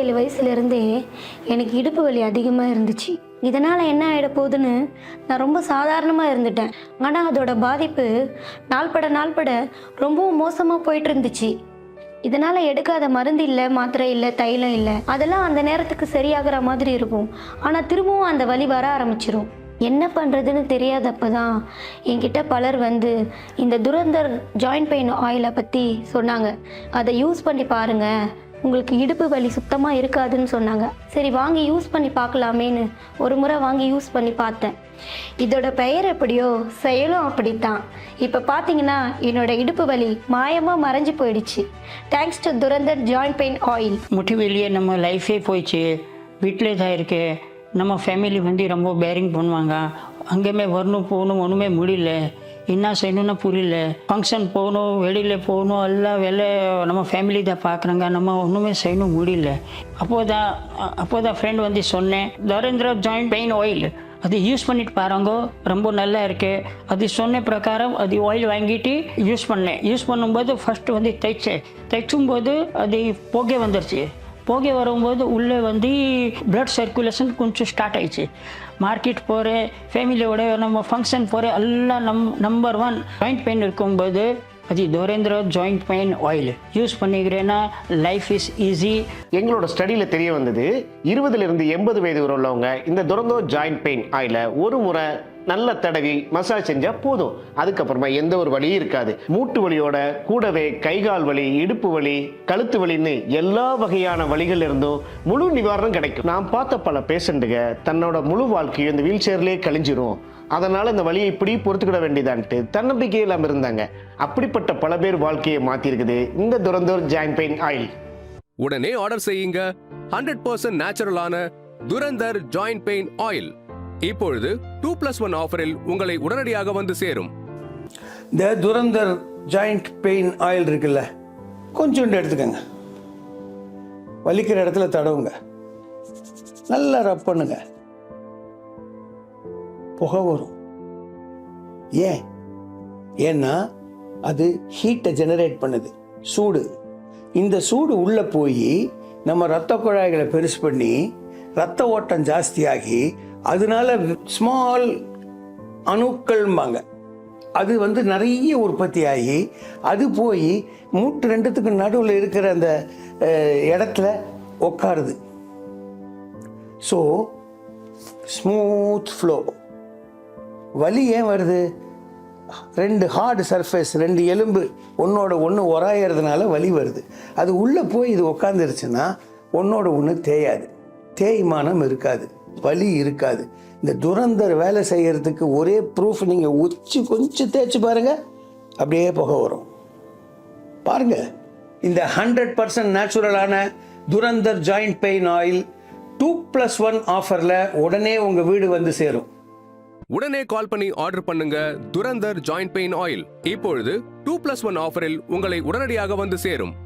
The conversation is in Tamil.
ஏழு வயசுலேருந்தே எனக்கு இடுப்பு வலி அதிகமாக இருந்துச்சு. இதனால் என்ன ஆகிட போகுதுன்னு நான் ரொம்ப சாதாரணமாக இருந்துட்டேன். ஆனால் அதோட பாதிப்பு நாள்பட நாள்பட ரொம்பவும் மோசமாக போயிட்டு இருந்துச்சு இதனால் எடுக்காத மருந்து இல்லை மாத்திரை இல்லை தைலம் இல்லை. அதெல்லாம் அந்த நேரத்துக்கு சரியாகிற மாதிரி இருக்கும். ஆனால் திரும்பவும் அந்த வலி வர ஆரம்பிச்சிரும். என்ன பண்ணுறதுன்னு தெரியாதப்ப தான் என்கிட்ட பலர் வந்து இந்த துரந்தர் ஜாயிண்ட் பெயின் ஆயிலை பற்றி சொன்னாங்க. அதை யூஸ் பண்ணி பாருங்கள் உங்களுக்கு இடுப்பு வலி சுத்தமாக இருக்காதுன்னு சொன்னாங்க. சரி வாங்கி யூஸ் பண்ணி பார்க்கலாமேன்னு ஒரு முறை வாங்கி யூஸ் பண்ணி பார்த்தேன். இதோட பெயர் எப்படியோ செயலும் அப்படித்தான். இப்போ பார்த்தீங்கன்னா என்னோட இடுப்பு வலி மாயமாக மறைஞ்சு போயிடுச்சு. Thanks to Durandhar joint pain oil முட்டி வெளியே நம்ம லைஃபே போயிடுச்சு. வீட்டிலே தான் இருக்கு. நம்ம ஃபேமிலி வந்து ரொம்ப பேரிங் பண்ணுவாங்க. அங்கேயுமே வரணும் போகணும் ஒன்றுமே முடியல. என்ன செய்யணும்னு புரியல. ஃபங்க்ஷன் போகணும் வெளியில் போகணும் எல்லாம் வேலை நம்ம ஃபேமிலி தான் பார்க்குறாங்க. நம்ம ஒன்றுமே செய்யணும் முடியல. அப்போ தான் அப்போ தான் ஃப்ரெண்ட் வந்து சொன்னேன் தரேந்திர ஜாயிண்ட் பெயின் ஆயில் அது யூஸ் பண்ணிட்டு பாருங்க ரொம்ப நல்லா இருக்கு. அது சொன்ன பிரகாரம் அது ஆயில் வாங்கிட்டு யூஸ் பண்ணேன். யூஸ் பண்ணும்போது ஃபர்ஸ்ட் வந்து தைச்சேன். தைச்சும் போது அது போகே வந்துருச்சு. போக வரும்போது உள்ளே வந்து பிளட் சர்க்குலேஷன் கொஞ்சம் ஸ்டார்ட் ஆயிடுச்சு. மார்க்கெட் போகிறேன் ஃபேமிலியோட நம்ம ஃபங்க்ஷன் போகிறேன் எல்லாம் நம் நம்பர் ஒன் ஜாயிண்ட் பெயின் இருக்கும்போது அது Durendra joint pain oil use பண்ணிக்கிறேன்னா life is easy எங்களோட ஸ்டடியில் தெரிய வந்தது இருபதுலேருந்து எண்பது வயது உள்ளவங்க இந்த துரந்தோ ஜாயிண்ட் பெயின் ஆயில ஒரு முறை நல்ல தடவி மசாஜ் செஞ்சா போதும். அதுக்கப்புறமா எந்த ஒரு வலியும் இருக்காது. மூட்டு வலியோட கூடவே கைகால் வலி இடுப்பு வலி கழுத்து வலின்னு எல்லா வகையான வலிகள் இருந்தும் முழு நிவாரணம் கிடைக்கும். நான் பார்த்த பல பேஷண்ட்டுங்க தன்னோட முழு வாழ்க்கையும் இந்த வீல் சேர்லேயே கழிஞ்சிரும். அதனால இந்த வலியை இப்படி பொறுத்துக்கிட வேண்டியதான்ட்டு தன்னம்பிக்கை இல்லாமல் இருந்தாங்க. அப்படிப்பட்ட பல பேர் வாழ்க்கையை மாற்றிருக்குது இந்த துரந்தோர் ஜாயிண்ட் பெயின் ஆயில் உடனே ஆர்டர் செய்யுங்க. ஹண்ட்ரட் பர்சன்ட் நேச்சுரலான துரந்தர் ஜாயிண்ட் பெயின் ஆயில் இப்பொழுது டூ பிளஸ் ஒன் ஆஃபரில் உங்களை உடனடியாக வந்து சேரும். இந்த துரந்தர் ஜாயிண்ட் பெயின் ஆயில் இருக்குல்ல கொஞ்சோண்டு எடுத்துக்கோங்க. வலிக்கிற இடத்துல தடவுங்க. நல்லா ரப் பண்ணுங்க. புகை வரும். ஏன்? ஏன்னா அது ஹீட்டை ஜெனரேட் பண்ணுது. சூடு. இந்த சூடு உள்ளே போய் நம்ம ரத்த குழாய்களை பெருசு பண்ணி ரத்த ஓட்டம் ஜாஸ்தியாகி அதனால ஸ்மால் அணுக்கள்பாங்க அது வந்து நிறைய உற்பத்தி ஆகி அது போய் மூட்டு ரெண்டுத்துக்கு நடுவில் இருக்கிற அந்த இடத்துல உட்காருது ஸோ ஸ்மூத் ஃப்ளோ வலி ஏன் வருது? ரெண்டு ஹார்டு சர்ஃபேஸ் ரெண்டு எலும்பு ஒன்றோட ஒன்று உராயறதுனால வலி வருது. அது உள்ளே போய் இது உக்காந்துருச்சுன்னா ஒன்றோட ஒன்று தேயாது. தேய்மானம் இருக்காது. வலி இருக்காது. இந்த துரந்தர் வேலை செய்கிறதுக்கு ஒரே ப்ரூஃப் நீங்கள் உச்சி கொஞ்சம் தேய்ச்சி பாருங்கள் அப்படியே புகை வரும். பாருங்க இந்த ஹண்ட்ரட் பர்சன்ட் நேச்சுரலான Durandhar joint pain oil two plus one ஆஃபரில் உடனே உங்கள் வீடு வந்து சேரும். உடனே கால் பண்ணி ஆர்டர் பண்ணுங்க துரந்தர் ஜாயிண்ட் பெயின் ஆயில் இப்பொழுது டூ பிளஸ் ஒன் ஆஃபரில் உங்களை உடனடியாக வந்து சேரும்.